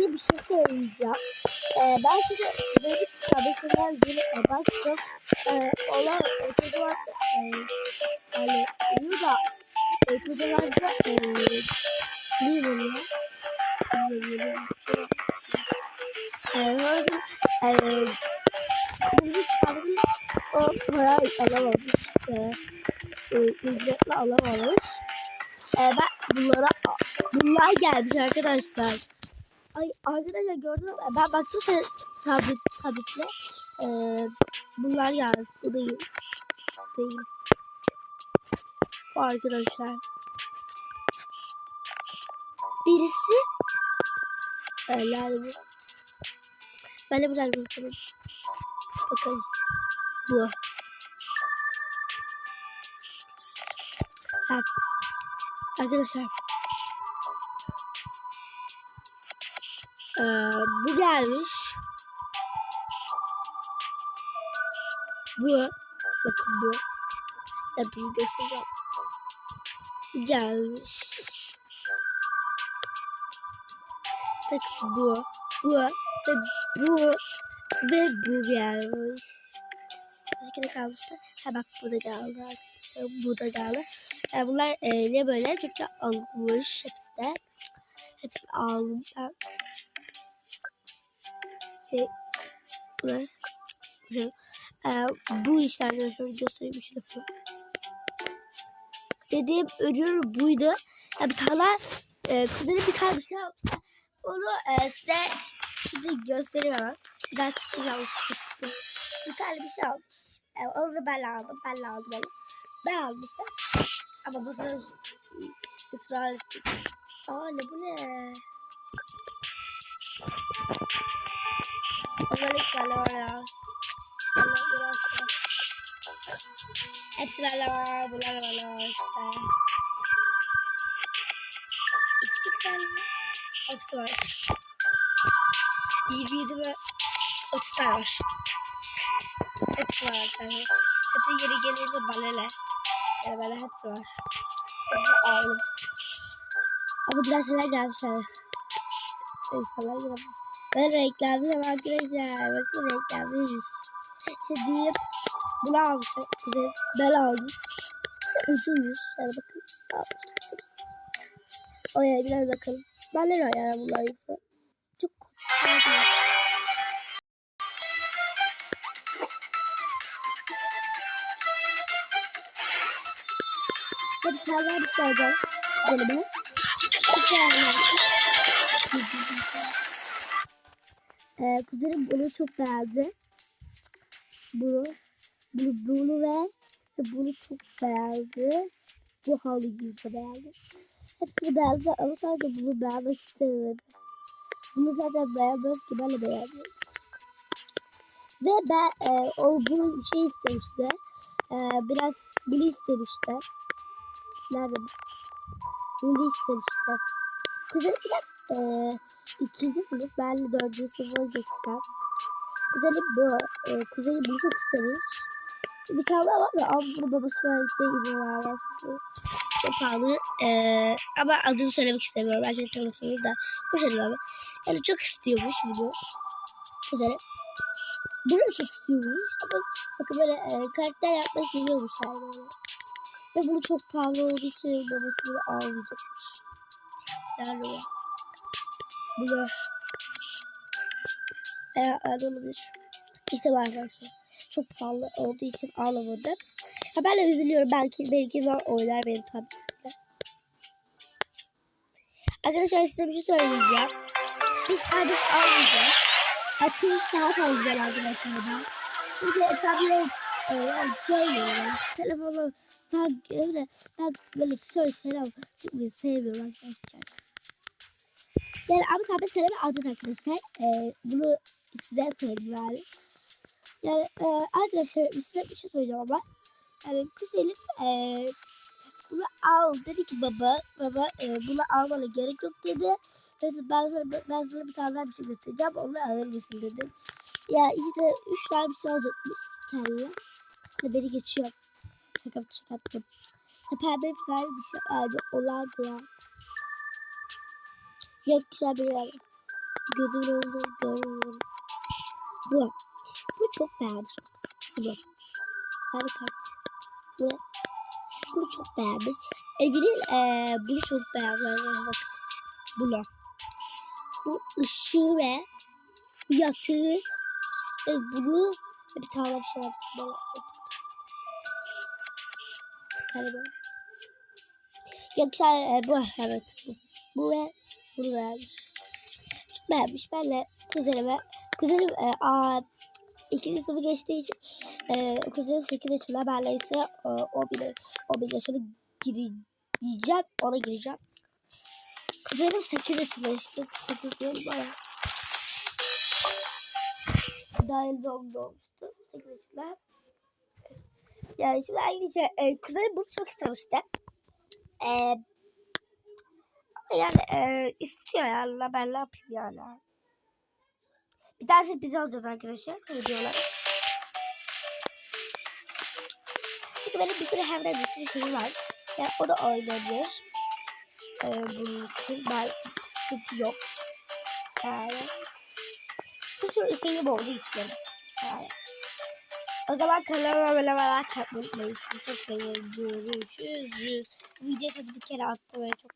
size bir şey söyleyeceğim. Ee, ben size böyle tabeseler yeni başlayacağım. Ee, olan e, çocuklar e, yani uyuyor da e, çocuklarda e, ne oluyor? Evet, evet. Şimdi tabii o parayı alamamış. E, e, ücretli alamamış. E, ben bunlara bunlar gelmiş arkadaşlar. Ay arkadaşlar gördünüz mü? Ben baktım sen tablet tabletle. E, bunlar geldi. Bu değil. Değil. Bu arkadaşlar. Birisi e, nerede? Ben de bir tane bakalım. Bakalım. Bu. Arkadaşlar. Ee, bu gelmiş. Bu. Bakın bu. Ya dur göstereceğim. Bu gelmiş. Tak bu. Bu. Ve bu. Ve bu gelmiş. Başka ne kalmıştı? Ha bak bu da geldi arkadaşlar. Bu da geldi. Yani bunlar e, ne böyle Türkçe almış hepsi de. Hepsini aldım ben. E, bu işte arkadaşlar göstereyim bir şey de Dediğim ürün buydu. Ya bir tane e, kuzenim bir tane bir şey yapmıştı. Onu e, size size göstereyim hemen. Bir daha çıkacağım. Bir tane bir şey almış. E, onu da ben aldım. Ben aldım onu. Ben almıştım. Ama bu ısrar ettik. Aa ne bu ne? Israrla var ya. Allah yavaş yavaş. Hepsi böyle var. Bunlar böyle var işte. İki bir tane? Hepsi var. 27 ve 30 tane var. Hepsi var arkadaşlar. Hepsi geri gelirse balele. Yani böyle hepsi var. Hepsi ağlı. Ama biraz şeyler gelmişler. İnsanlar gelmiş. Ben renklenmiş ama arkadaşlar. Bakın. İşte deyip bunu almışlar. İşte ben aldım. Üçüncüz. Yani bakın. Oraya biraz bakalım. Ben ne yani bunlar. Çok korkuyorum. Hadi sağlar bir sayacağım. Elime. Bir tane. Ee, kuzenim bunu çok beğendi. Bunu, bunu, bunu ve bunu çok beğendi. Bu halıyı da beğendi. Hepsini beğendi ama sadece bunu beğenmek istemedi. Bunu zaten beğenmez ki ben de beğendim. Ve ben e, o bunu şey istemişti. E, biraz bunu istemişti. Nerede bu? Bunu istemişti. Kuzenim biraz e, ikinci sınıf. Ben de dördüncü sınıfa geçeceğim. Kuzenim bu. E, kuzenim bunu çok istemiş. Bir tane var da ama bunu babası verdikte izin vermez. Çok pahalı. Ee, ama adını söylemek istemiyorum. Ben şimdi tanıtayım da. Bu şey abi. Yani çok istiyormuş bunu. Güzel. Bunu çok istiyormuş. Ama bakın böyle e, karakter yapmayı seviyormuş yani. Ve bunu çok pahalı olduğu için babası bunu almayacakmış. Yani. Bunu. Veya alabilir. İşte var arkadaşlar. Çok pahalı olduğu için alamadım. Ha ben de üzülüyorum. Belki belki zor oynar benim tabletimde. Arkadaşlar size bir şey söyleyeceğim. Biz tablet almayacağız. Akıl saat alacağız arkadaşlar. Çünkü tablet yani sevmiyorum. Telefonu tak öyle ben böyle söz selam çıkmayı sevmiyorum arkadaşlar. Yani ama tablet kalemi alacağız arkadaşlar. E, bunu size söyleyeyim yani. Yani e, arkadaşlar size bir şey söyleyeceğim ama. Yani kuzenim e, bunu al dedi ki baba baba e, bunu almana gerek yok dedi. Mesela ben sana, ben sana bir tane daha bir şey göstereceğim onu alır mısın dedim. Ya işte üç tane bir şey alacakmış kendine. Ve beni geçiyor. Şaka şaka yaptım. Ya pembe bir tane bir şey aldı. Olardı ya. Yok güzel bir yer. gözümün önünde görüyorum. Bu. Bunu çok beğenmiş. Bunu. Harika. Bu. Bunu çok beğenmiş. Ege'nin eee bunu çok beğenmiş. Bak. Bunu. Bu ışığı ve bu yatağı ve bunu bir tane bir şey var. Böyle. Hadi böyle. Yoksa e, bu evet bu. Bu ve bunu vermiş. Çok beğenmiş. Ben de kuzenime kuzenim e, a, ikinci sınıfı geçtiği için e, kuzenim 8 yaşında benle ise e, o bile o bir yaşına gireceğim ona gireceğim. Kuzenim 8 yaşında işte 8 diyorum bana. Yeni doğumda olmuştu. 8 yaşında. Yani şimdi ayrıca e, kuzenim bunu çok istemişti. E, yani e, istiyor yani ben ne yapayım yani. Bir tanesi bize alacağız arkadaşlar. Hediye olarak. Çünkü benim bir sürü hem bir sürü şeyi var. Yani o da oynayabilir. E, bunun için ben sıkıntı yok. Yani. Bir sürü şeyim olduğu için benim. Yani. O zaman kanalıma böyle merak etmeyi çok seviyorum. Görüşürüz. Tabii bir kere attım ve çok